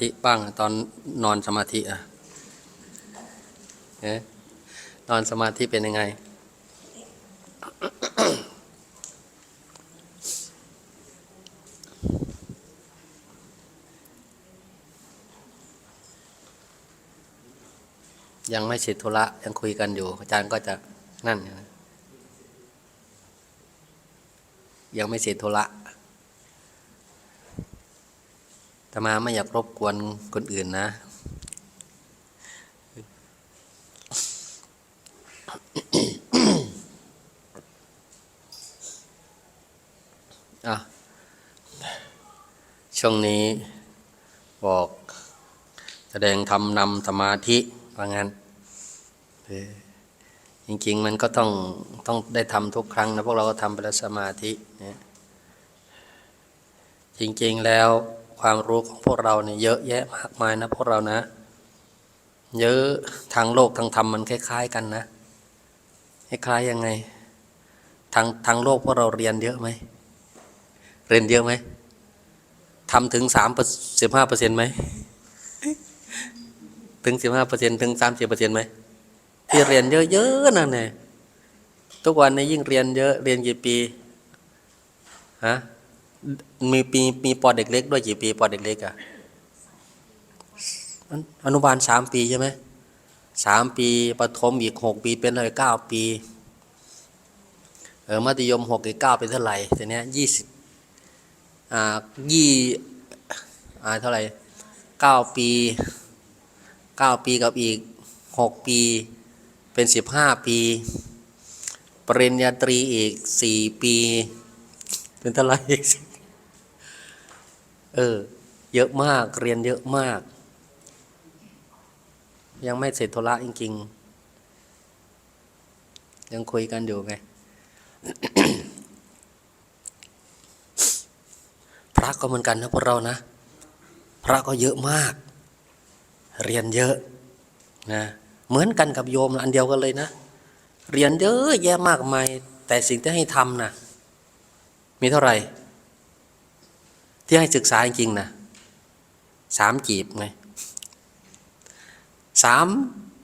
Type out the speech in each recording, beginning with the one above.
ธิบ้างตอนนอนสมาธิอะเอ๊ะนอนสมาธิเป็นยังไง ยังไม่เสร็จธุระ ยังคุยกันอยู่ อาจารย์ก็จะนั่นนะยังไม่เสร็จธุระ แต่มาไม่อยากรบกวนคนอื่นนะอะช่วงนี้บอกแสดงทำนำสมาธิว่างั้นเออจริง ๆ มันก็ต้องต้องได้ทำทุกครั้งนะพวกเราก็ทำไปแล้วสมาธิเนี่ยจริง ๆ แล้ว ความรู้ของพวกเราเนี่ยเยอะแยะมากมายนะพวกเรานะ เยอะทางโลกทางธรรมมันคล้าย ๆ กันนะคล้ายๆยังไง ทางทางโลกพวกเราเรียนเยอะไหมเรียนเยอะไหมทำถึงสามสิบห้าเปอร์เซ็นต์ไหมถึงสิบห้าเปอร์เซ็นต์ถึงสามสิบเปอร์เซ็นต์ไหมที่เรียนเยอะๆนั่นแหละทุกวันนี้ยิ่งเรียนเยอะเรียนกี่ปีฮะ มีปีมีปอเด็กเล็กด้วยกี่ปีปอเด็กเล็กอะอนุอนุบาลสามปีใช่ไหมสามปีประถมอีกหกปีเป็นเลยเก้าปีเออมัธยมหกอีกเก้าเป็นเท่าไหร่ทีเนี้ยยี่สิบอ่ายี่อ่าเท่าไหร่เก้าปีเก้าปีกับอีกหกปีเป็นสิบห้าปี ปริญญาตรีอีกสี่ปี เป็นเท่าไหร่อีก เออ เยอะมากเรียนเยอะมาก ยังไม่เสร็จธุระจริง ๆ ยังคุยกันอยู่ไง พระก็เหมือนกันนะพวกเรานะ พระก็เยอะมาก เรียนเยอะนะเหมือนกันกับโยมอันเดียวกันเลยนะ เรียนเยอะแยะมากมาย แต่สิ่งที่ให้ทำนะมีเท่าไหร่ ที่ให้ศึกษาจริงๆนะสามจีบไงสาม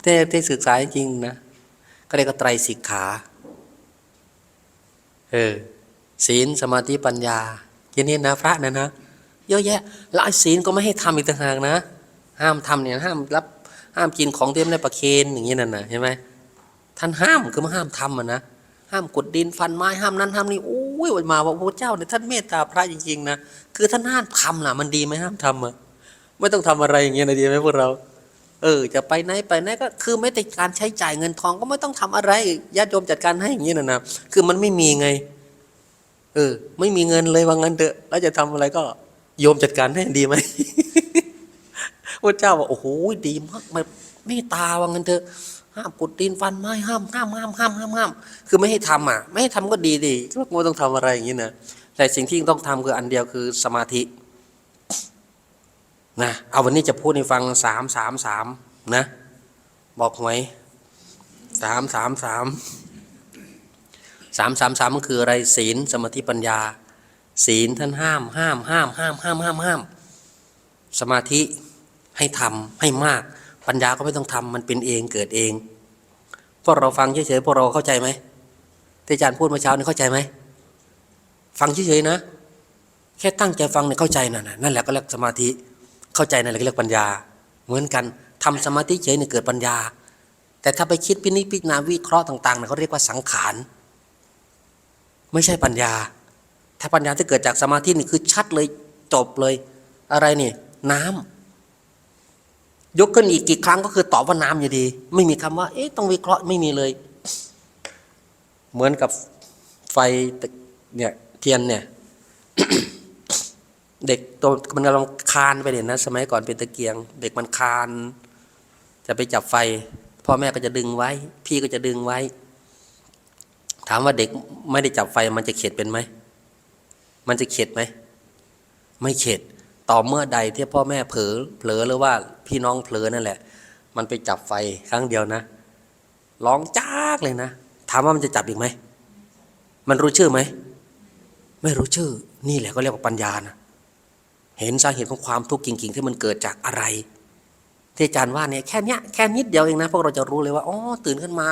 ที่ที่ศึกษาจริงๆนะก็เรียกว่าไตรสิกขาเออศีลสมาธิปัญญาแค่นี้นะพระนะนะเยอะแยะแล้วศีลก็ไม่ให้ทำอีกต่างหากนะ ห้ามทำเนี่ยห้ามรับห้ามกินของเต็มในประเคนอย่างนี้นั่นนะเห็นไหมท่านห้ามคือมาห้ามทำอะนะห้ามกดดินฟันไม้ห้ามนั้นห้ามนี่โอ้ ยวันมาว่าพระเจ้าเนี่ยท่านเมตตาพระจริงๆนะคือท่านห้ามทำล่ะมันดีไหมห้ามทำอะไม่ต้องทำอะไรอย่างเงี้ยนะดีไหมพวกเรา เออ จะไปไหนไปไหนก็คือไม่แต่การใช้จ่ายเงินทองก็ไม่ต้องทำอะไรญาติโยมจัดการให้อย่างนี้ยนะนะคือมันไม่มีไง เออ ไม่มีเงินเลยว่างั้นเถอะแล้วจะทำอะไรก็โยมจัดการให้ดีไหมพระเจ้าบอกโอ้โหดีมากมเมตตาว่างั้นเถอะ ห้ามกดดินฟันไม้ห้ามห้ามห้ามห้ามห้ามห้ามคือไม่ให้ทำอะ ไม่ให้ทำก็ดีดิก็ไม่ต้องทำอะไรอย่างนี้นะแต่สิ่งที่ต้องทำคืออันเดียวคือสมาธินะเอาวันนี้จะพูดให้ฟังสามสามสามนะ บอกหวยสามสามสามสามสามสามมันคืออะไรศีลสมาธิปัญญา ศีลท่านห้ามห้ามห้ามห้ามห้ามห้ามห้ามสมาธิให้ทำให้มาก ปัญญาก็ไม่ต้องทำมันเป็นเองเกิดเองพวกเราฟังเฉยๆพวกเราเข้าใจไหมที่อาจารย์พูดเมื่อเช้านี่เข้าใจไหมฟังเฉยๆนะ แค่ตั้งใจฟังเนี่ยเข้าใจนั่นน่ะนั่นแหละก็เรียกสมาธิเข้าใจนั่นแหละก็เรียกปัญญา เหมือนกันทำสมาธิเฉยเนี่ยเกิดปัญญา แต่ถ้าไปคิดพินิจพิจารณาวิเคราะห์ต่างๆเนี่ยเขาเรียกว่าสังขารไม่ใช่ปัญญา ถ้าปัญญาที่เกิดจากสมาธินี่คือชัดเลยจบเลย อะไรนี่น้ำ ยกขึ้นอีกกี่ครั้งก็คือตอบว่าน้ำอยู่ดี ไม่มีคำว่า เอ๊ะต้องวิเคราะห์ไม่มีเลย เหมือนกับไฟเนี่ยเทียนเนี่ย เด็กตัวมันกำลังคานไปเนี่ยนะ สมัยก่อนเป็นตะเกียง เด็กมันคาน จะไปจับไฟพ่อแม่ก็จะดึงไว้ พี่ก็จะดึงไว้ ถามว่าเด็กไม่ได้จับไฟมันจะเข็ดเป็นไหมมันจะเข็ดไหมไม่เข็ด ต่อเมื่อใดที่พ่อแม่เผลอเผลอหรือว่าพี่น้องเผลอนั่นแหละ มันไปจับไฟครั้งเดียวนะร้องจากเลยนะ ถามว่ามันจะจับอีกไหม มันรู้ชื่อไหม ไม่รู้ชื่อ นี่แหละก็เรียกว่าปัญญานะเห็นสาเหตุของความทุกข์จริง ๆ ที่มันเกิดจากอะไร ที่อาจารย์ว่าเนี่ยแค่เนี้ยแค่นิดเดียวเองนะพวกเราจะรู้เลยว่าอ๋อตื่นขึ้นมา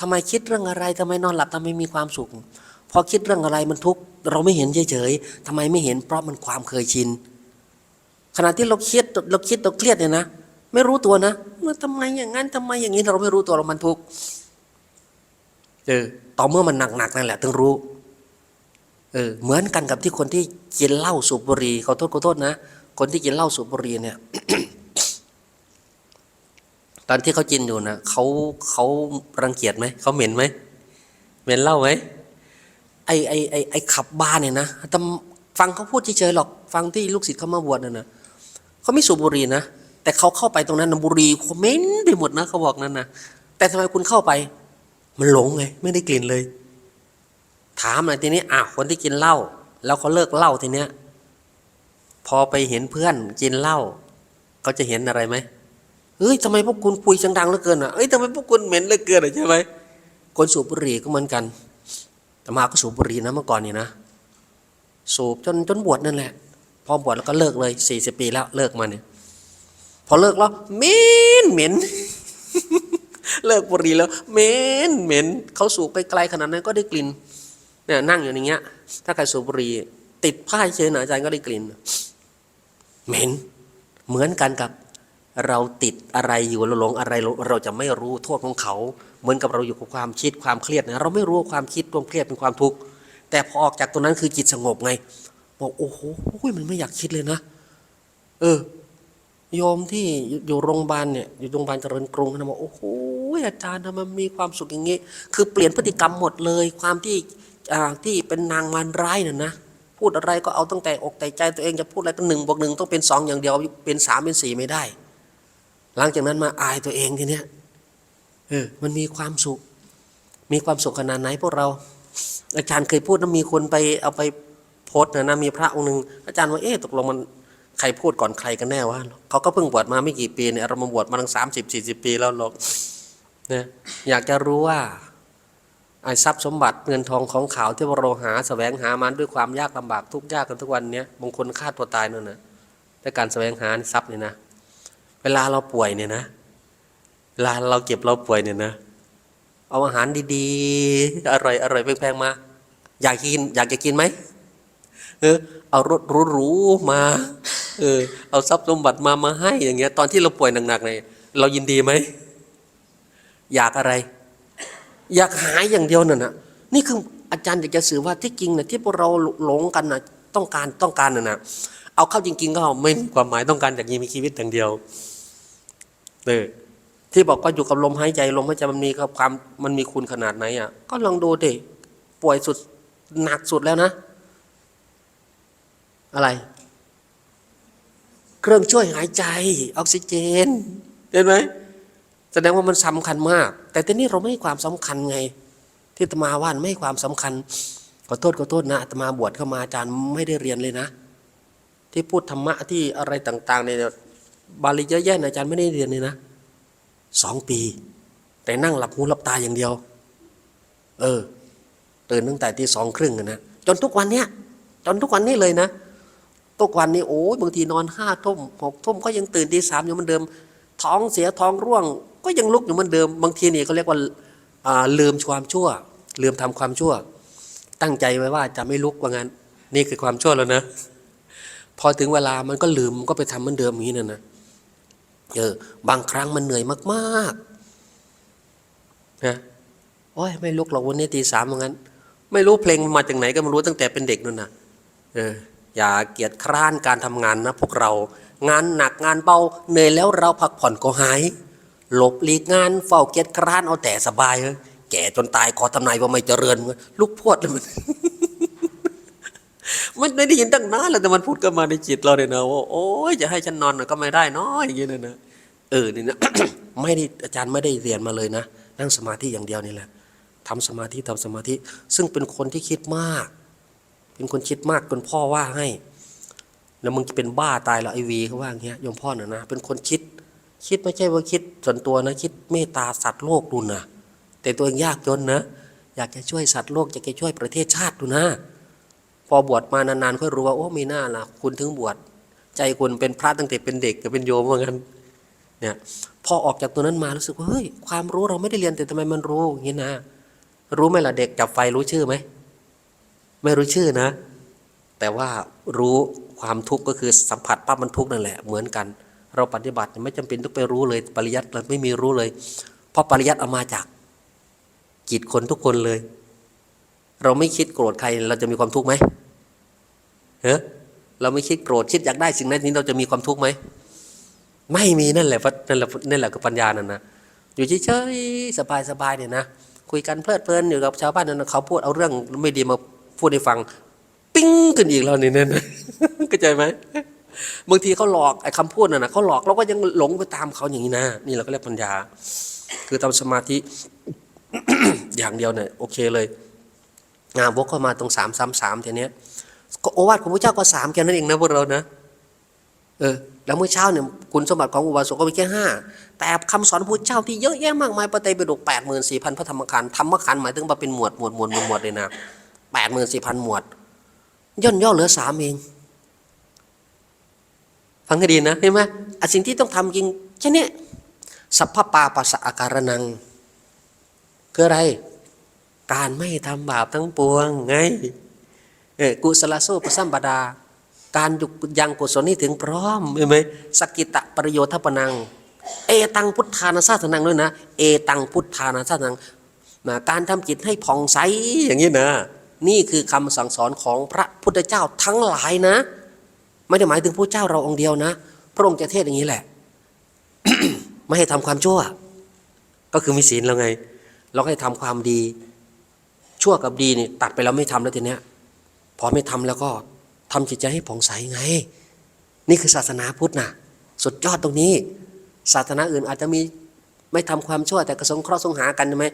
ทำไมคิดเรื่องอะไรทำไมนอนหลับทำไมมีความสุขพอคิดเรื่องอะไรมันทุกข์เราไม่เห็นเฉยๆทำไมไม่เห็นเพราะมันความเคยชิน ขณะที่เราเคิดเราคิดเราเครียดเนี่ยนะไม่รู้ตัวนะว่าทำไมอย่างนั้นทำไมอย่างนี้เราไม่รู้ตัวเรามันทุกข์เออต่อเมื่อมันหนักๆนั่นแหละถึงรู้เออเหมือนกันกับที่คนที่กินเหล้าสูบบุหรี่ขอโทษขอโทษนะ คนที่กินเหล้าสูบบุหรี่เนี่ยตอนที่เขากินอยู่นะเขาเขารังเกียจไหมเขาเหม็นไหมเหม็นเหล้าไหมไอไอไอไอขับบ้าร์เนี่ยนะแต่ฟังเขาพูดเฉยๆหรอก ฟังที่ลูกศิษย์เขามาบวชน่ะนะ เขาไม่สูบบุหรี่นะ แต่เขาเข้าไปตรงนั้นนบุหรี่เขาเหม็นไปหมดนะเขาบอกนั่นนะแต่ทำไมคุณเข้าไป มันหลงไงไม่ได้กลิ่นเลย ถามหน่อยทีนี้อะคนที่กินเหล้าแล้วเขาเลิกเหล้าทีเนี้ย พอไปเห็นเพื่อนกินเหล้าเขาจะเห็นอะไรไหมเฮ้ยทำไมพวกคุณคุยจังดังเหลือเกินอะเอ้ยทำไมพวกคุณเหม็นเหลือเกินอะใช่ไหมคนสูบบุหรี่ก็เหมือนกันแต่มาก็สูบบุหรี่นะเมื่อก่อนนี่นะ สูบจนจนบวชนั่นแหละ พอบวชแล้วก็เลิกเลยสี่สิบปีแล้วเลิกมาเนี่ย พอเลิกแล้วเหม็นเหม็นเลิกบุหรี่แล้วเหม็นเหม็นเขาสูบไกลๆขนาดนั้นก็ได้กลิ่นเนี่ยนั่งอยู่อย่างเงี้ย ถ้าใครสูบบุหรี่ติดผ้าเฉยหนาอาจารย์ก็ได้กลิ่นเหม็นเหมือนกันกับเราติดอะไรอยู่เราหลงอะไรเราจะไม่รู้โทษของเขา เหมือนกับเราอยู่กับความคิดความเครียดนะเราไม่รู้ความคิดความเครียดเป็นความทุกข์แต่พอออกจากตรงนั้นคือจิตสงบไง บอกโอ้โหมันไม่อยากคิดเลยนะ เออ โยมที่อยู่โรงพยาบาลเนี่ยอยู่โรงพยาบาลเจริญกรุงนะบอกโอ้โหอาจารย์ทำไมมีความสุขอย่างงี้คือเปลี่ยนพฤติกรรมหมดเลย ความที่อ่าที่เป็นนางมารร้ายน่ะนะพูดอะไรก็เอาตั้งแต่อกแต่ใจตัวเองจะพูดอะไรก็หนึ่งบวกหนึ่งต้องเป็นสองอย่างเดียวเป็นสามเป็นสี่ไม่ได้ หลังจากนั้นมาอายตัวเองทีเนี้ยเออมันมีความสุข มีความสุขขนาดไหนพวกเรา อาจารย์เคยพูดนะมีคนไปเอาไป โพสต์นะนะมีพระองค์หนึ่งอาจารย์ว่าเอ๊ะตกลงมันใครพูดก่อนใครกันแน่วะเขาก็เพิ่งบวชมาไม่กี่ปีเนี่ยเรามาบวชมาตั้งสามสิบสี่สิบปีแล้วหรอกนะอยากจะรู้ว่าไอ้ทรัพย์สมบัติเงินทองของเขาที่เราหาแสวงหามันด้วยความยากลำบากทุกยากกันทุกวันเนี้ยบางคนฆ่าตัวตายนั่นนะด้วยการแสวงหาทรัพย์เนี่ยนะ เวลาเราป่วยเนี่ยนะ เวลาเราเก็บเราป่วยเนี่ยนะ เอาอาหารดีๆ อร่อยอร่อยแพงๆมา อยากกินอยากจะกินไหม เออเอารถหรูๆมาเออเอาทรัพย์สมบัติมามาให้อย่างเงี้ย ตอนที่เราป่วยหนักๆเนี่ยเรายินดีไหมอยากอะไร อยากหายอย่างเดียวนั่นนะนี่คืออาจารย์อยากจะสื่อว่าที่จริงนะที่พวกเราหลงกันนะต้องการต้องการน่ะนะเอาเข้าจริง ๆ ก็ไม่มีความหมายต้องการอยากมีชีวิตอย่างเดียวเออที่บอกว่าอยู่กับลมหายใจลมหายใจมันมีความมันมีคุณขนาดไหนอะก็ลองดูดิป่วยสุดหนักสุดแล้วนะ อะไร เครื่องช่วยหายใจ ออกซิเจนเห็นไหมแสดงว่ามันสำคัญมาก แต่ทีนี้เราไม่ให้ความสำคัญไง ที่ตมาว่านไม่ให้ความสำคัญขอโทษขอโทษนะตมาบวชเข้ามาอาจารย์ไม่ได้เรียนเลยนะ ที่พูดธรรมะที่อะไรต่างๆเนี่ยบาลีเยอะแยะนะอาจารย์ไม่ได้เรียนเลยนะสองปี แต่นั่งหลับหูหลับตาอย่างเดียว เออตื่นตั้งแต่ที่สองครึ่งนะจนทุกวันเนี้ยจนทุกวันนี้เลยนะ ทุกวันนี้โอ้ยบางทีนอนห้าทุ่มหกทุ่มก็ยังตื่นตีสามอยู่เหมือนเดิม ท้องเสียท้องร่วง ก็ยังลุกอยู่เหมือนเดิม บางทีนี่เขาเรียกว่าาลืมความชั่ว ลืมทำความชั่ว ตั้งใจไว้ว่าจะไม่ลุกว่างั้น นี่คือความชั่วแล้วนะ พอถึงเวลามันก็ลืมก็ไปทำเหมือนเดิมอย่างนี้นะนะเออบางครั้งมันเหนื่อยมากๆนะโอ้ยไม่ลุกหรอกวันนี้ตีสามว่างั้น ไม่รู้เพลงมาจากไหนก็ไม่รู้ตั้งแต่เป็นเด็กนู่นนะเออ อย่าเกียจคร้านการทำงานนะพวกเรา งานหนักงานเบาเหนื่อยแล้วเราพักผ่อนก็หาย หลบหลีกงานเฝ้าเกียจคร้านเอาแต่สบาย แก่จนตายขอทำนายว่าไม่เจริญลุกพวดเลยมันมันไม่ได้ยินตั้งนานแล้วแต่มันพูดกันมาในจิตเราเนี่ยนะว่าโอ้ยจะให้ฉันนอนก็ไม่ได้น้อยอย่างเงี้ยนะนะเออนี่นะไม่ได้อาจารย์ไม่ได้เรียนมาเลยนะ นั่งสมาธิอย่างเดียวนี่แหละทำสมาธิทำสมาธิ ซึ่งเป็นคนที่คิดมาก เป็นคนคิดมากจนพ่อว่าให้ แล้วมึงจะเป็นบ้าตายแล้วไอวีเขาว่าอย่างเงี้ยโยมพ่อน่ะนะ เป็นคนคิด คิดไม่ใช่ว่าคิดส่วนตัวนะ คิดเมตตาสัตว์โลกดูนะแต่ตัวเองยากจนนะอยากจะช่วยสัตว์โลกอยากจะช่วยประเทศชาติดูนะ พอบวชมานานๆค่อยรู้ว่าโอ้มีหน้าล่ะ คุณถึงบวชใจคุณเป็นพระตั้งแต่เป็นเด็กกับเป็นโยมว่างั้นเนี่ยพอออกจากตัวนั้นมารู้สึกว่าเฮ้ยความรู้เราไม่ได้เรียนแต่ทำไมมันรู้อย่างนี้นะ รู้ไหมล่ะเด็กจับไฟรู้ชื่อไหม ไม่รู้ชื่อนะ แต่ว่ารู้ความทุกข์ก็คือสัมผัสปั๊บมันทุกข์นั่นแหละเหมือนกัน เราปฏิบัติไม่จำเป็นต้องไปรู้เลยปริยัติเราไม่มีรู้เลย เพราะปริยัติเอามาจากจิตคนทุกคนเลย เราไม่คิดโกรธใครเราจะมีความทุกข์ไหมเฮ้เราไม่คิดโกรธคิดอยากได้สิ่งนั้นนี้เราจะมีความทุกข์ไหมไม่มีนั่นแหละนั่นแหละนั่นแหละคือปัญญานั่นนะอยู่เฉยๆสบายๆเนี่ยนะคุยกันเพลิดเพลินอยู่กับชาวบ้านนั้นเขาพูดเอาเรื่องไม่ดีมา พูดให้ฟัง ปิ้งขึ้นอีกแล้วนี่เนั่นเข้าใจไหมบางทีเขาหลอกไอ้คำพูดน่ะนะเขาหลอกเราก็ยังหลงไปตามเขาอย่างนี้นะ นี่เราก็เรียกปัญญา คือทำสมาธิอย่างเดียวเนี่ยโอเคเลย งานวกเข้ามาตรงสามสามสามทีเนี้ยก็โอวาทของพระเจ้าก็สามแค่นั้นเองนะพวกเรานะเออแล้วเมื่อเช้าเนี่ยคุณสมบัติของอุบาสกก็มีแค่ห้าแต่คำสอนพระเจ้าที่เยอะแยะมากมายปฏิบัติแปดหมื่นสี่พันพระธรรมขันธ์ธรรมขันธ์หมายถึงว่าเป็นหมวดหมวดหมวดหมวดเลยนะ แปดหมื่นสี่พันหมวด ย่นย่อเหลือสามเอง ฟังให้ดีนะเห็นไหมอสิ่งที่ต้องทำจริงแค่เนี้ยสัพพปาปัสสะอาการนัง คืออะไร การไม่ทำบาปทั้งปวงไงเออกุศลโสปสัมปดา การยุยังกุศลนี่ถึงพร้อมเห็นไหมสกิตะประโยชน์ทัปนัง เอตังพุทธานาซาสนังด้วยนะ เอตังพุทธานาซาสนังนะการทำจิตให้ผ่องใสอย่างนี้นะ นี่คือคำสั่งสอนของพระพุทธเจ้าทั้งหลายนะ ไม่ได้หมายถึงพระเจ้าเราองค์เดียวนะ พระองค์จะเทศอย่างนี้แหละ ไม่ให้ทำความชั่ว ก็คือมีศีลแล้วไง เราให้ทำความดี ชั่วกับดีนี่ตัดไปแล้วไม่ทำแล้วทีเนี้ย พอไม่ทำแล้วก็ทำจิตใจให้ผ่องใสไง นี่คือศาสนาพุทธนะสุดยอดตรงนี้ ศาสนาอื่นอาจจะมีไม่ทำความชั่วแต่กระสงเคราะห์สงหากันใช่ไหม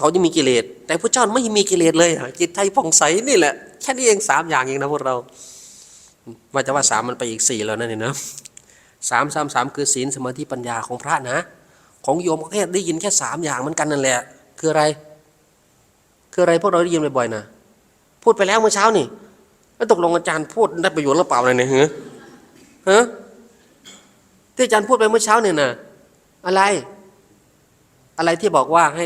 เขาจะมีกิเลสแต่พระเจ้าไม่มีกิเลสเลยอะจิตใจผ่องใสนี่แหละแค่นี้เองสามอย่างเองนะพวกเราว่าจะว่าสามมันไปอีกสี่แล้วนั่นเองนะสามสามสามคือศีลสมาธิปัญญาของพระนะ ของโยมก็แค่ได้ยินแค่สามอย่างเหมือนกันนั่นแหละ คืออะไร คืออะไรพวกเราได้ยินบ่อยๆนะพูดไปแล้วเมื่อเช้านี่แล้วตกลงอาจารย์พูดได้ประโยชน์หรือเปล่าเนี่ยฮะฮะที่อาจารย์พูดไปเมื่อเช้าเนี่ยนะอะไร อะไรที่บอกว่าให้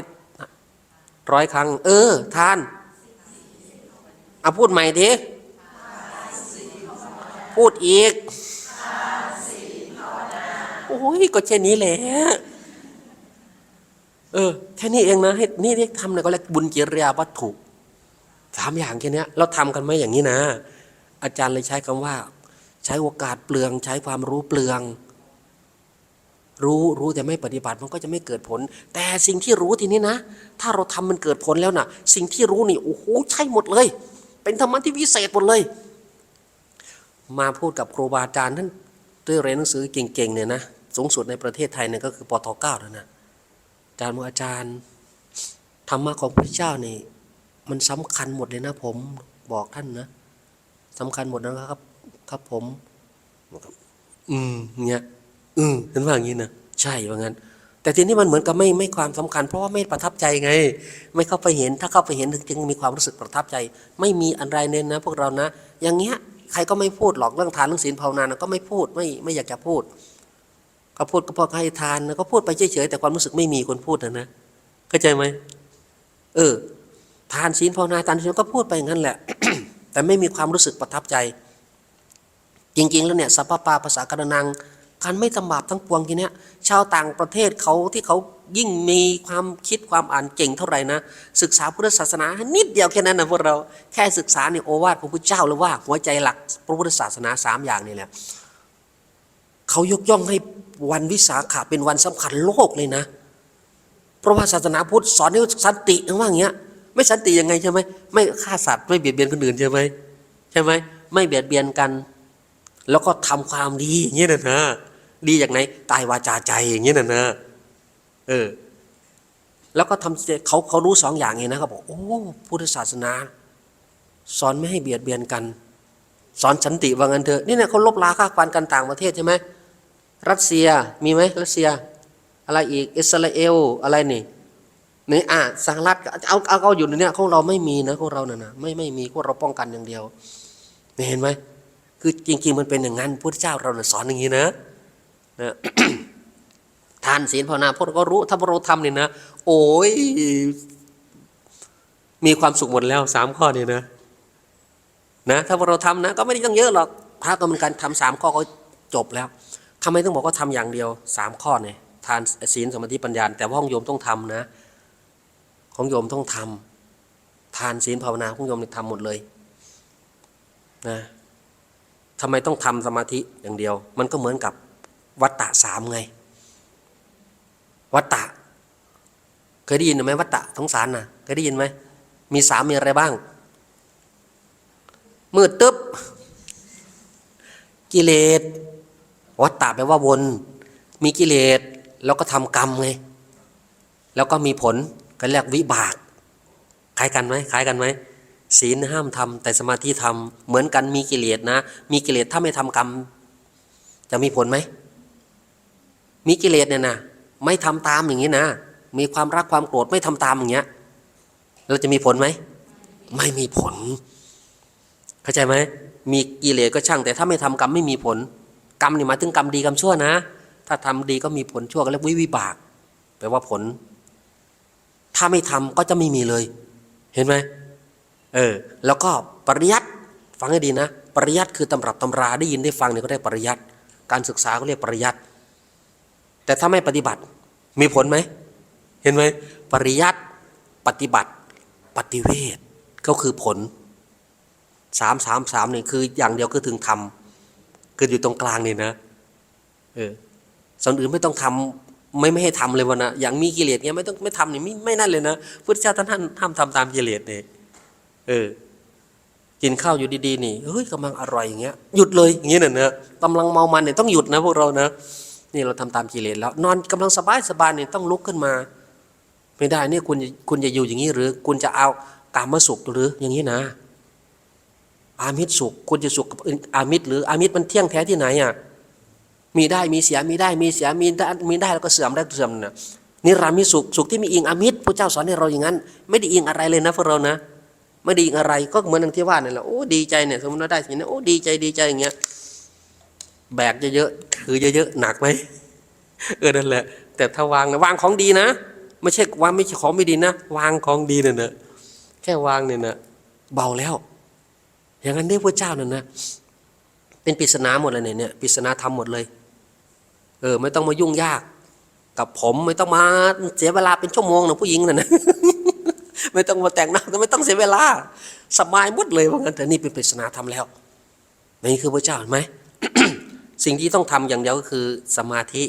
ร้อยครั้ง เออ ทานเอาพูดใหม่ทีพูดอีกโอ้ยก็แค่นี้แหละเออแค่นี้เองนะให้นี่เรียกทำนะก็เรียกบุญกิริยาวัตถุสามอย่างแค่นี้เราทำกันไหมอย่างนี้นะ อาจารย์เลยใช้คำว่า ใช้โอกาสเปลือง ใช้ความรู้เปลือง รู้รู้แต่ไม่ปฏิบัติมันก็จะไม่เกิดผล แต่สิ่งที่รู้ทีนี้นะ ถ้าเราทำมันเกิดผลแล้วนะสิ่งที่รู้นี่โอ้โหใช่หมดเลย เป็นธรรมะที่วิเศษหมดเลย มาพูดกับครูบาอาจารย์ท่านด้วยเรียนหนังสือเก่งๆเนี่ยนะสูงสุดในประเทศไทยเนี่ยก็คือปทเก้าแล้วนะอาจารย์อาจารย์ธรรมะของพระเจ้านี่มันสำคัญหมดเลยนะ ผมบอกท่านนะสำคัญหมดนะครับ ครับผมบอกครับอืมเนี่ย อืมเห็นว่าอย่างนี้นะใช่ว่างั้น แต่ทีนี้มันเหมือนกับไม่ไม่ความสำคัญ เพราะว่าไม่ประทับใจไง ไม่เข้าไปเห็น ถ้าเข้าไปเห็นจึงมีความรู้สึกประทับใจ ไม่มีอะไรเน้นนะ พวกเรานะ อย่างเงี้ยใครก็ไม่พูดหรอกเรื่องทานเรื่องศีลภาวนานะก็ไม่พูดไม่ไม่อยากจะพูดก็พูดก็พอให้ทานนะก็พูดไปเฉยๆแต่ความรู้สึกไม่มีคนพูดนะนะเข้าใจไหมเออ ทานศีลภาวนาทานศีลก็พูดไปอย่างนั้นแหละ แต่ไม่มีความรู้สึกประทับใจ จริง ๆ แล้วเนี่ยสัพพะปาภาษากระนัง การไม่ทำบาปทั้งปวงทีเนี้ยชาวต่างประเทศเขาที่เขายิ่งมีความคิดความอ่านเก่งเท่าไหร่นะ ศึกษาพุทธศาสนา นิดเดียวแค่นั้นนะพวกเราแค่ศึกษาเนี่ยโอวาทของพระเจ้าหรือว่าหัวใจหลักพระพุทธศาสนาสามอย่างนี่แหละเขายกย่องให้วันวิสาขะเป็นวันสำคัญโลกเลยนะ เพราะว่าศาสนาพุทธสอนให้สันตินะว่าอย่างเงี้ย ไม่สันติยังไงใช่ไหมไม่ฆ่าสัตว์ไม่เบียดเบียนคนอื่นใช่ไหมใช่ไหมไม่เบียดเบียนกัน แล้วก็ทำความดีอย่างเงี้ยนะนะดีอย่างไหนกายวาจาใจอย่างเงี้ยนะนะเออ แล้วก็ทำเขาเขารู้สองอย่างไงนะเขาบอกโอ้พุทธศาสนา สอนไม่ให้เบียดเบียนกัน สอนสันติว่างั้นเถอะนี่เนี่ยเขาลบลาค่าฟันกันต่างประเทศใช่ไหมรัสเซียมีไหมรัสเซีย อะไรอีกอิสราเอลอะไรนี่นี่อะสหรัฐเอาเอาเอาอยู่ในเนี้ยของเราไม่มีนะของเราเนี่ยนะไม่ไม่มีพวกเราป้องกันอย่างเดียวเห็นไหม คือจริง ๆ มันเป็นอย่างนั้นพุทธเจ้าเราเนี่ยสอนอย่างนี้นะนะทานศีลภาวนาพวกเราก็รู้ถ้าพวกเราทำเนี่ยนะ โอ้ยมีความสุขหมดแล้วสามข้อเนี่ยนะนะถ้าพวกเราทำนะ ก็ไม่ได้ต้องเยอะหรอกพระก็เหมือนกันทำสามข้อก็จบแล้วทำไมต้องบอกว่าทำอย่างเดียวสามข้อเนี่ยทานศีลสมาธิปัญญาแต่ว่าของโยมต้องทำนะ ของโยมต้องทำทานศีลภาวนาของโยมเนี่ยทำหมดเลยนะ ทำไมต้องทำสมาธิอย่างเดียว มันก็เหมือนกับวัตตะสามไง วัตตะ เคยได้ยินไหมวัตตะสงสารนะเคยได้ยินไหมมีสามมีอะไรบ้าง มืดตึ๊บกิเลสวัตตะแปลว่าวน มีกิเลสแล้วก็ทำกรรมไง แล้วก็มีผลก็เรียกวิบาก คล้ายกันไหมคล้ายกันไหม ศีลห้ามทำแต่สมาธิทำเหมือนกันมีกิเลสนะ มีกิเลสถ้าไม่ทำกรรม จะมีผลไหม มีกิเลสเนี่ยนะไม่ทำตามอย่างนี้นะ มีความรักความโกรธไม่ทำตามอย่างเงี้ยเราจะมีผลไหม ไม่มีผล เข้าใจไหมมีกิเลสก็ช่าง แต่ถ้าไม่ทำกรรมไม่มีผล กรรมนี่หมายถึงกรรมดีกรรมชั่วนะ ถ้าทำดีก็มีผลชั่วก็เรียกวิวิบากแปลว่าผล ถ้าไม่ทำก็จะไม่มีเลย เห็นไหม เออแล้วก็ปริยัติฟังให้ดีนะ ปริยัติคือตำรับตำราได้ยินได้ฟังเนี่ยก็ได้ปริยัติการศึกษาก็เรียกปริยัติแต่ถ้าไม่ปฏิบัติมีผลไหมเห็นไหมปริยัติปฏิบัติปฏิเวทก็คือผลสามสามสามนี่คืออย่างเดียวคือถึงทำคืออยู่ตรงกลางนี่นะเออส่วนอื่นไม่ต้องทำไม่ไม่ให้ทำเลยวะนะอย่างมีกิเลสเงี้ยไม่ต้องไม่ทำนี่ไม่ไม่นั่นเลยนะพุทธเจ้าท่านท่านห้ามทำตามกิเลสเนี่ย เออ กินข้าวอยู่ดีๆนี่เฮ้ยกำลังอร่อยอย่างเงี้ยหยุดเลยอย่างเงี้ยน่ะนะกำลังเมามันเนี่ยต้องหยุดนะพวกเรานะนี่เราทำตามกิเลสแล้ว นอนกำลังสบายสบายเนี่ยต้องลุกขึ้นมา ไม่ได้เนี่ยคุณคุณจะอยู่อย่างนี้หรือ คุณจะเอากามสุขหรืออย่างนี้นะ อามิตรสุข คุณจะสุขกับอามิตรหรืออามิตรมันเที่ยงแท้ที่ไหนอะมีได้มีเสียมีได้มีเสียมีได้มีได้แล้วก็เสื่อมได้เสื่อมนะนี่รามิสุขสุขที่มีอิงอามิตรพระเจ้าสอนให้เราอย่างนั้น ไม่ได้อิงอะไรเลยนะพวกเรานะ ไม่ด้อิงอะไรก็เหมือนทางที่ว่านี่แหละโอ้ดีใจเนี่ยสมมติว่าได้สิ่งนี้โอ้ดีใจดีใจอย่างเงี้ยแบกเยอะๆคือเยอะๆหนักไหมเออนั่นแหละ แต่ถ้าวางนะวางของดีนะไม่ใช่วางไม่ใช่ของไม่ดีนะวางของดีเนี่ยนะแค่วางเนี่ยนะเบาแล้ว อย่างนั้นเรียกพระเจ้านั่นนะ เป็นปริศนาหมดเลยเนี่ยเนี่ยปริศนาธรรมหมดเลย เออ ไม่ต้องมายุ่งยาก กับผมไม่ต้องมาเสียเวลาเป็นชั่วโมงนะผู้หญิงน่ะนะ ไม่ต้องมาแต่งหน้าไม่ต้องเสียเวลา สบายหมดเลยว่างั้นแต่นี่เป็นปริศนาธรรมแล้วนี่คือพระเจ้าเห็นไหมสิ่งที่ต้องทำอย่างเดียวก็คือสมาธิ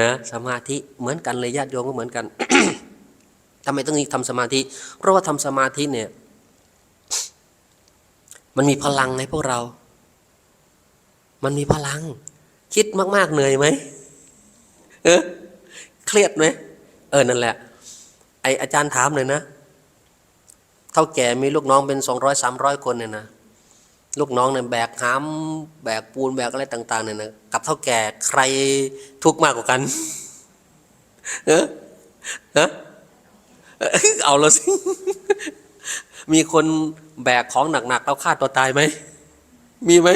นะสมาธิเหมือนกันเลยญาติโยมก็เหมือนกันทำไมต้องทำสมาธิ เพราะว่าทำสมาธิเนี่ย มันมีพลังไงพวกเรา มันมีพลัง คิดมาก ๆ เหนื่อยไหมเออเครียดไหมเออนั่นแหละ ไออาจารย์ถามเลยนะ เท่าแก่มีลูกน้องเป็นสองร้อยสามร้อยคนเนี่ยนะลูกน้องเนี่ยแบกหามแบกปูนแบกอะไรต่าง ๆเนี่ยนะกับเท่าแก่ใครทุกข์มากกว่ากันเออเออเอาล้วสิ มีคนแบกของหนักๆแล้วฆ่าตัวตายไหม มีไหม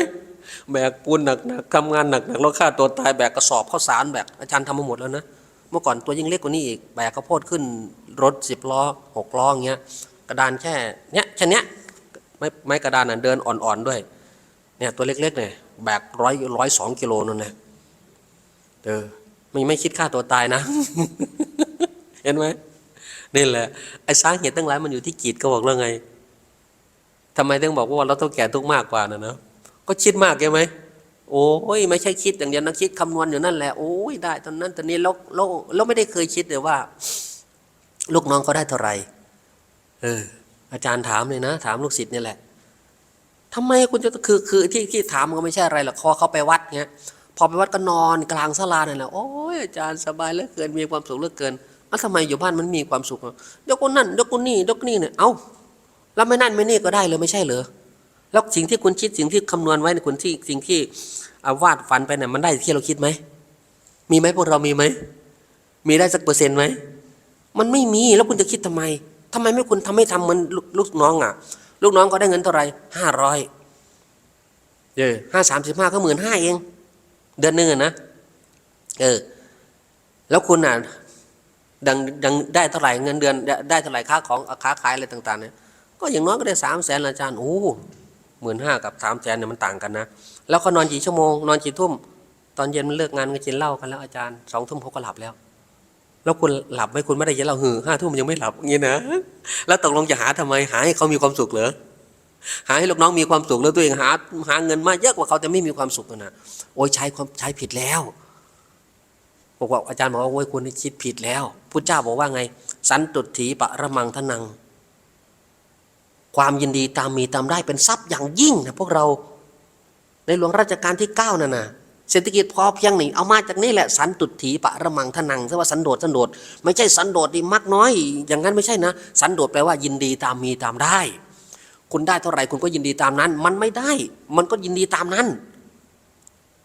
แบกปูนหนักๆทำงานหนักๆแล้วฆ่าตัวตายแบกกระสอบข้าวสารแบกอาจารย์ทำมาหมดแล้วนะ เมื่อก่อนตัวยิ่งเล็กกว่านี้อีก แบกข้าวโพดขึ้น รถสิบล้อหกล้ออย่างเงี้ยกระดานแค่เนี้ยแค่เนี้ยไม้ไม้กระดานน่ะเดินอ่อนๆด้วยเนี่ยตัวเล็กๆเนี่ยแบกร้อยร้อยสองกิโลนั่นนะเออไม่ไม่คิดฆ่าตัวตายนะ เห็นไหมนี่แหละไอ้สาเหตุตั้งหลายมันอยู่ที่จิตก็บอกแล้วไงทำไมต้องบอกว่าเราต้องแก่ทุกมากกว่านะเนาะก็คิดมากใช่ไหมโอ้ยไม่ใช่คิดอย่างเดียวนะคิดคำนวณอยู่นั่นแหละโอ้ยได้ตอนนั้นตอนนี้แล้วแล้วแล้วไม่ได้เคยคิดเลยว่า ลูกน้องเขาได้เท่าไหร่เออ อาจารย์ถามเลยนะ ถามลูกศิษย์นี่แหละทำไมคุณจะคือคือที่ที่ถามก็ไม่ใช่อะไรหรอกพอเขาไปวัดเงี้ยพอไปวัดก็นอนกลางศาลาเนี่ยแหละโอ้ยอาจารย์สบายเหลือเกินมีความสุขเหลือเกินอ้วทำไมอยู่บ้านมันมีความสุขเดี๋ยวคนนั่นยวคนนี่ยวคนนี่เนี่ยเอ้าแล้วไม่นั่นไม่นี่ก็ได้เลยไม่ใช่เหรอแล้วสิ่งที่คุณคิดสิ่งที่คำนวณไว้ในคุณที่สิ่งที่อวาดฝันไปเนี่ยมันได้ที่เราคิดไหมมีไหมพวกเรามีไหมมีได้สักเปอร์เซ็นต์ไหม มันไม่มีแล้วคุณจะคิดทำไมทำไมไม่คุณทำไม่ทำเหมือนลูกลูกน้องอะ ลูกน้องก็ได้เงินเท่าไหร่ห้าร้อยเออห้าสามสิบห้าก็หมื่นห้าเอง เดือนหนึ่งอะนะเออ แล้วคุณอะดังดังได้เท่าไหร่เงินเดือนได้ได้เท่าไหร่ค่าของค้าขายอะไรต่างๆเนี่ยก็อย่างน้อยก็ได้สามแสนอาจารย์โอ้หมื่นห้ากับสามแสนเนี่ยมันต่างกันนะ แล้วเขานอนกี่ชั่วโมง นอนกี่ทุ่ม ตอนเย็นมันเลิกงานก็กินเหล้ากันแล้วอาจารย์สองทุ่มเขาก็หลับแล้ว แล้วคุณหลับไหมคุณไม่ได้ยินเราหือห้าทุ่มยังไม่หลับอย่างนี้นะแล้วตกลงจะหาทำไมหาให้เขามีความสุขเหรอหาให้ลูกน้องมีความสุขแล้วตัวเองหาหาเงินมาเยอะกว่าเขาแต่ไม่มีความสุขนะโอ้ยใช้ความใช้ผิดแล้วบอกว่าอาจารย์บอกว่าโอ้ยคุณคิดผิดแล้วพุทธเจ้าบอกว่าไง สันตุถีปะระมังทนัง ความยินดีตามมีตามได้เป็นทรัพย์อย่างยิ่งนะพวกเรา ในหลวงรัชกาลที่เก้านั่นนะ เศรษฐกิจพอเพียงนี่เอามาจากนี่แหละสันตุถีปะระมังทนังใช่ว่าสันโดษสันโดษไม่ใช่สันโดษดีมักน้อย อย่างนั้นไม่ใช่นะ สันโดษแปลว่ายินดีตามมีตามได้ คุณได้เท่าไหร่คุณก็ยินดีตามนั้น มันไม่ได้ มันก็ยินดีตามนั้น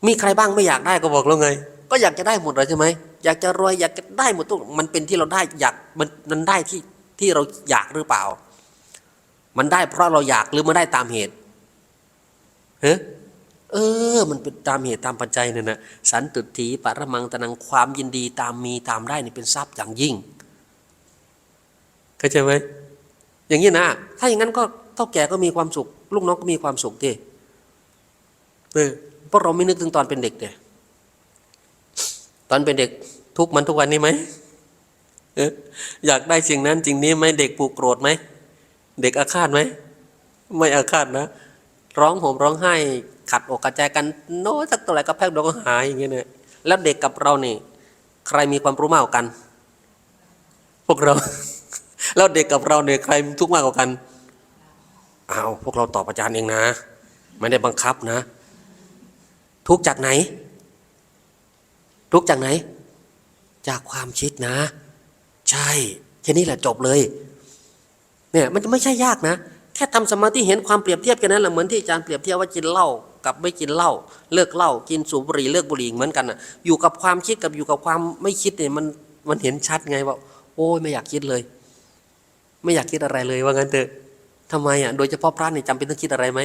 มีใครบ้างไม่อยากได้ก็บอกแล้วไง ก็อยากจะได้หมดเลยใช่ไหมอยากจะรวยอยากจะได้หมดทุกมันเป็นที่เราได้อยากมันมันได้ที่ที่เราอยากหรือเปล่า มันได้เพราะเราอยากหรือมันได้ตามเหตุเฮ้ เออ มันเป็นตามเหตุตามปัจจัยเนี่ยนะสันตุถีปรมังตนังความยินดีตามมีตามได้นี่เป็นทรัพย์อย่างยิ่งเข้าใจไหมอย่างนี้นะถ้าอย่างนั้นก็เท่าแก่ก็มีความสุข ลูกน้องก็มีความสุขดิเออเพราะเราไม่นึกถึงตอนเป็นเด็กเดยตอนเป็นเด็กทุกมันทุกวันนี้ไหมเอออยากได้สิ่งนั้นสิ่งนี้ไหมเด็กปลูกโกรธไหมเด็กอาฆาตไหมไม่อาฆาตนะ ร้องห่มร้องไห้ ขัดอกขัดใจกันโน้สักตัวไหร่ก็แพกดวงก็หายอย่างเงี้ยเนี่ยแล้วเด็กกับเราเนี่ยใครมีความรู้มากกว่ากัน พวกเรา แล้วเด็กกับเราเนี่ยใครทุกข์มากกว่ากันอ้าวพวกเราตอบอาจารย์เองนะ ไม่ได้บังคับนะ ทุกจากไหน ทุกจากไหน จากความคิดนะ ใช่แค่นี้แหละจบเลยเนี่ยมันจะไม่ใช่ยากนะ แค่ทำสมาธิเห็นความเปรียบเทียบกันนั้นแหละเหมือนที่อาจารย์เปรียบเทียบว่ากินเหล้า กับไม่กินเหล้าเลิกเหล้ากินสูบบุหรี่เลิกบุหรี่เหมือนกันนะอยู่กับความคิดกับอยู่กับความไม่คิดเนี่ยมันมันเห็นชัดไงว่า โอ้ยไม่อยากคิดเลย ไม่อยากคิดอะไรเลยว่างั้นเถอะทำไมอะโดยเฉพาะพระเนี่ยจำเป็นต้องคิดอะไรไหม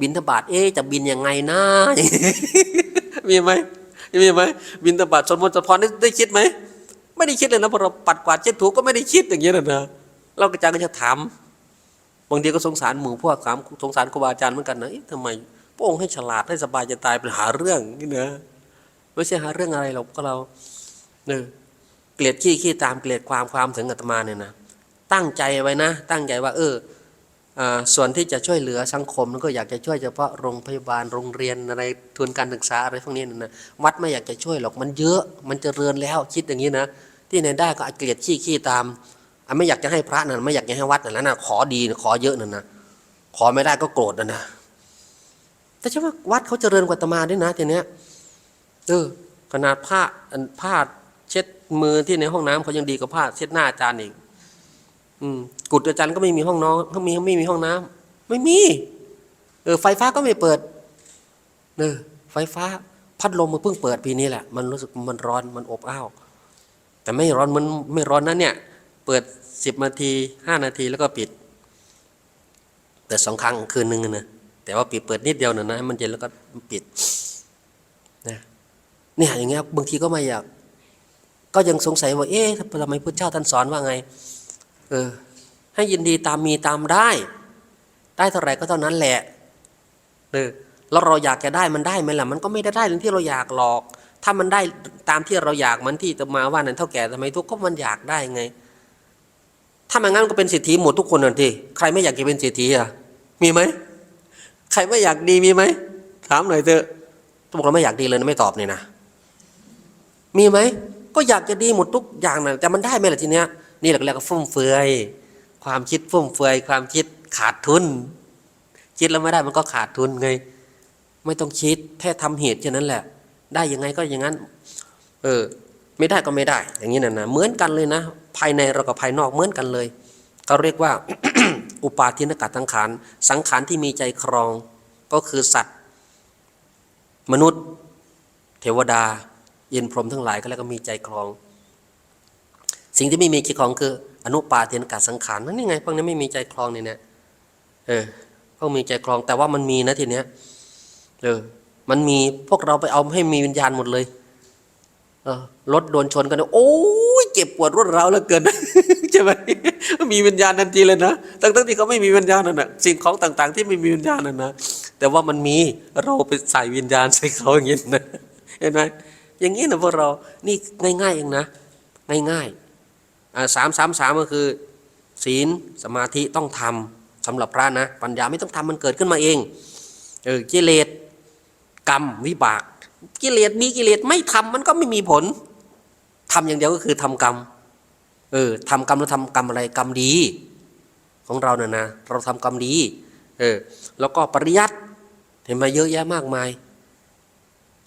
บินทบาทเอ๊จะบินยังไงนะมีไหมมีไหมบินทบาทสมมติสพรได้ได้คิดไหมไม่ได้คิดเลยนะพอเราปัดกวาดเช็ดถูก็ไม่ได้คิดอย่างเงี้ยนะเรากระจายก็จะถามบางทีก็สงสารหมู่พวกถามสงสารครูบาอาจารย์เหมือนกันนะทำไม พระองค์ให้ฉลาดให้สบายจะตายเป็นหาเรื่องนี่นะไม่ใช่หาเรื่องอะไรหรอกก็เราเนี่ยเกลียดขี้ขี้ตามเกลียดความความถึงอาตมาเนี่ยนะตั้งใจไว้นะ ตั้งใจว่า เอออ่ส่วนที่จะช่วยเหลือสังคมนั้นก็อยากจะช่วยเฉพาะโรงพยาบาลโรงเรียนอะไรทุนการศึกษาอะไรพวกนี้นะนะวัดไม่อยากจะช่วยหรอกมันเยอะมันเจริญแล้วคิดอย่างนี้นะที่ไหนได้ก็เกลียดขี้ขี้ตามไม่อยากจะให้พระนั่นไม่อยากจะให้วัดนั่นแล้วนะขอดีขอเยอะนั่นนะขอไม่ได้ก็โกรธนะนะ แต่ใช่ว่าวัดเขาเจริญกว่าตมาด้วยนะทีเนี้ยเออขนาดผ้าผ้าเช็ดมือที่ในห้องน้ำเขายังดีกว่าผ้าเช็ดหน้าอาจารย์อีก อืม กุฏอาจารย์ก็ไม่มีห้องน้องเขามีไม่มีห้องน้ำไม่มี เออ ไฟฟ้าก็ไม่เปิดเออไฟฟ้า พัดลมมันเพิ่งเปิดปีนี้แหละ มันรู้สึกมันร้อนมันอบอ้าว แต่ไม่ร้อนมันไม่ร้อนนะเนี่ย เปิดสิบนาทีห้านาทีแล้วก็ปิดเปิดสองครั้งคืนหนึ่งนะ แต่ว่าปิดเปิดนิดเดียวนะนะมันเย็นแล้วก็ปิดนะเนี่ยอย่างเงี้ยบางทีก็ไม่อยาก ก็ยังสงสัยว่า เอ๊ะทำไมพระเจ้าท่านสอนว่าไง เออ ให้ยินดีตามมีตามได้ ได้เท่าไหร่ก็เท่านั้นแหละเออแล้วเราอยากจะได้มันได้ไหมล่ะ มันก็ไม่ได้ได้อย่างที่เราอยากหรอก ถ้ามันได้ตามที่เราอยากมันที่จะมาว่านั้นเท่าแก่ทำไมทุกข์ก็มันอยากได้ไง ถ้าไม่งั้นก็เป็นเศรษฐีหมดทุกคนน่ะทีใครไม่อยากจะเป็นเศรษฐีอะมีไหม รไม่อยากดีมีไหมถามหน่อยเถอะบอกเราไม่อยากดีเลยนะไม่ตอบเนี่ยนะมีไหมก็อยากจะดีหมดทุกอย่างนะแต่มันได้ไหมล่ะทีเนี้ยนี่แหละเรียกว่าฟุ่มเฟือยความคิดฟุ่มเฟือยความคิดขาดทุน คิดแล้วไม่ได้มันก็ขาดทุนไง ไม่ต้องคิดแค่ทำเหตุแค่นั้นแหละ ได้ยังไงก็อย่างนั้น เออ ไม่ได้ก็ไม่ได้ อย่างนี้นะนะเหมือนกันเลยนะ ภายในเรากับภายนอกเหมือนกันเลยเขาเรียกว่า อุปาทินกสังขาร สังขารที่มีใจครองก็คือสัตว์ มนุษย์ เทวดายินพรหมทั้งหลายก็แล้วก็มีใจครอง สิ่งที่ไม่มีใจครองคือ อนุปาทินกสังขารนั่นนี่ไงพวกนี้ไม่มีใจครองเนี่ยนะเออพวกมีใจครองแต่ว่ามันมีนะทีเนี้ยเออมันมีพวกเราไปเอาให้มีวิญญาณหมดเลย เออรถโดนชนกันโอ้ จ็บปวดรวดร้าวเหลือเกินใช่ไหมมีวิญญาณทันทีเลยนะทั้งทั้งๆที่เขาไม่มีวิญญาณนั่นนะสิ่งของต่างๆ ที่ไม่มีวิญญาณนั่นนะแต่ว่ามันมีเราไปใส่วิญญาณใส่เขาอย่างนี้นะเห็นไหมอย่างนี้นะพวกเรานี่ง่ายๆเองนะ ง่ายๆสามสามสามก็คือ ศีลสมาธิต้องทำสำหรับพระนะ ปัญญาไม่ต้องทำมันเกิดขึ้นมาเองเออกิเลสกรรมวิบาก กิเลสมีกิเลสไม่ทำมันก็ไม่มีผล ทำอย่างเดียวก็คือทำกรรม เออทำกรรมแล้วทำกรรมอะไรกรรมดี ของเราเนี่ยนะ เราทำกรรมดี เออ แล้วก็ปริยัติเห็นไหมเยอะแยะมากมาย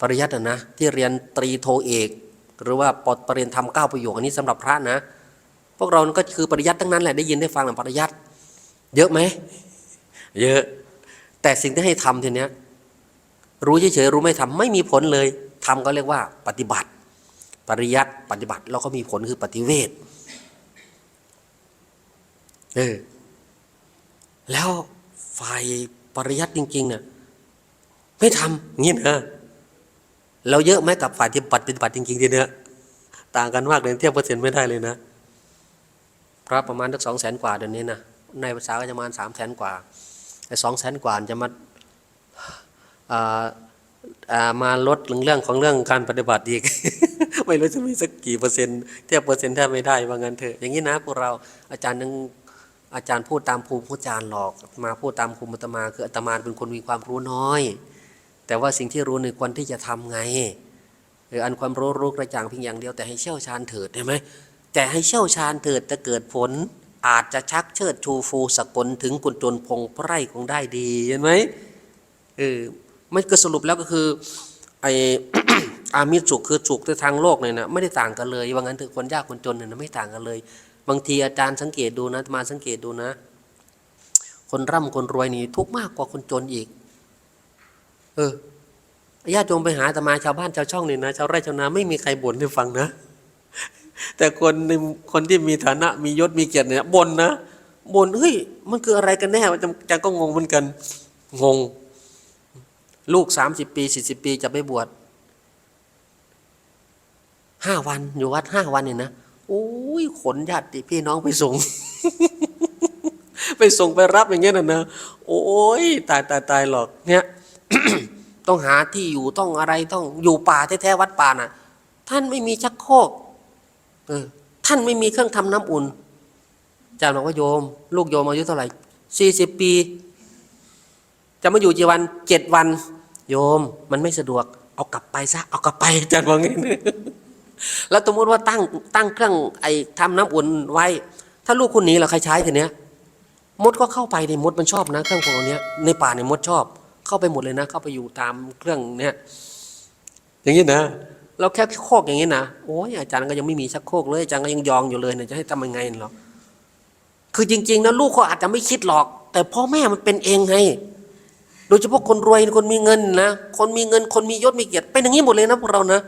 ปริยัติอะนะที่เรียนตรีโทเอก หรือว่าปปริญญาธรรมเก้าประโยคอันนี้สำหรับพระนะ พวกเราก็คือปริยัติทั้งนั้นแหละได้ยินได้ฟังหลังปริยัติเยอะไหมเยอะ แต่สิ่งที่ให้ทำทีเนี้ยรู้เฉยๆรู้ไม่ทำไม่มีผลเลยทำก็เรียกว่าปฏิบัติ ปริยัติปฏิบัติ แล้วก็มีผลคือปฏิเวทเออแล้วฝ่ายปริยัติจริงๆเนี่ยไม่ทำงี้นะเราเยอะไหมกับฝ่ายที่ปฏิบัติจริงๆทีเนี้ยต่างกันมากเลยเทียบเปอร์เซ็นต์ไม่ได้เลยนะพระประมาณสักสองแสนกว่าเดี๋ยวนี้นะในภาษาก็จะประมาณสามแสนกว่าไอ้สองแสนกว่าจะมาอ่าอ่า มาลดเรื่องของเรื่องการปฏิบัติอีก ไม่รู้จะมีสักกี่เปอร์เซ็นต์เทียบเปอร์เซ็นต์แทบไม่ได้ว่างั้นเถอะอย่างนี้นะพวกเราอาจารย์นึงอาจารย์พูดตามภูมิผู้จารย์หรอกมาพูดตามภูมิอาตมาคืออาตมาเป็นคนมีความรู้น้อย แต่ว่าสิ่งที่รู้ในควรที่จะทำไงเอออันความรู้รู้กระจ่างเพียงอย่างเดียวแต่ให้เชี่ยวชาญเถิดเห็นไหมแต่ให้เชี่ยวชาญเถิดจะเกิดผล อาจจะชักเชิดชูฟูสกลถึงกุญจนพงไพร่คงได้ดีเห็นไหมเออ มันก็สรุปแล้วก็คือไออามิสุขคือสุขในทางโลกเนี่ยนะไม่ได้ต่างกันเลยว่างั้นถึงคนยากคนจนเนี่ยนะไม่ต่างกันเลย บางทีอาจารย์สังเกตดูนะมาสังเกตดูนะ คนร่ำคนรวยนี่ทุกมากกว่าคนจนอีก เออญาติโยมไปหาตมาชาวบ้านชาวช่องเนี่ยนะชาวไร่ชาวนาไม่มีใครบ่นให้ฟังนะ แต่คนหนึ่งคนที่มีฐานะ มียศมีเกียรติเนี่ยบ่นนะบ่นเฮ้ยมันคืออะไรกันแน่จังจังก็งงเหมือนกัน งง ลูกสามสิบปีสี่สิบปีจะไปบวชห้าวันอยู่วัดห้าวันเนี่ยนะโอ้ยขนญาติพี่น้องไปส่ง ไปส่งไปรับอย่างเงี้ยนะนะโอ้ยตายตายตายหรอกเนี่ยต้องหาที่อยู่ต้องอะไรต้องอยู่ป่าแท้ๆวัดป่าน่ะ ท่านไม่มีชักโครกเออท่านไม่มีเครื่องทำน้ำอุ่นอาจารย์บอกว่าโยม ลูกโยมอายุเท่าไหร่สี่สิบปี จะมาอยู่กี่วันเจ็ดวัน โยมมันไม่สะดวก เอากลับไปซะเอากลับไปอาจารย์บอกงี้แล้วสมมติว่าตั้งตั้งเครื่องไอ้ทำน้ำอุ่นไว้ ถ้าลูกคุณหนีเราใครใช้ทีเนี้ย มดก็เข้าไปในมดมันชอบนะ เครื่องของเนี้ยในป่าในยมดชอบ เข้าไปหมดเลยนะ เข้าไปอยู่ตามเครื่องเนี้ยอย่างนี้นะเราแค่โคกอย่างนี้นะโอ้ยอาจารย์ก็ยังไม่มีชักโคกเลยอาจารย์ก็ยังยองอยู่เลยเนี่ยจะให้ทำยังไงหรอคือจริง ๆนะลูกเขาอาจจะไม่คิดหรอก แต่พ่อแม่มันเป็นเองไง โดยเฉพาะคนรวยคนมีเงินนะ คนมีเงินคนมียศมีเกียรติเป็นอย่างนี้หมดเลยนะพวกเรานะ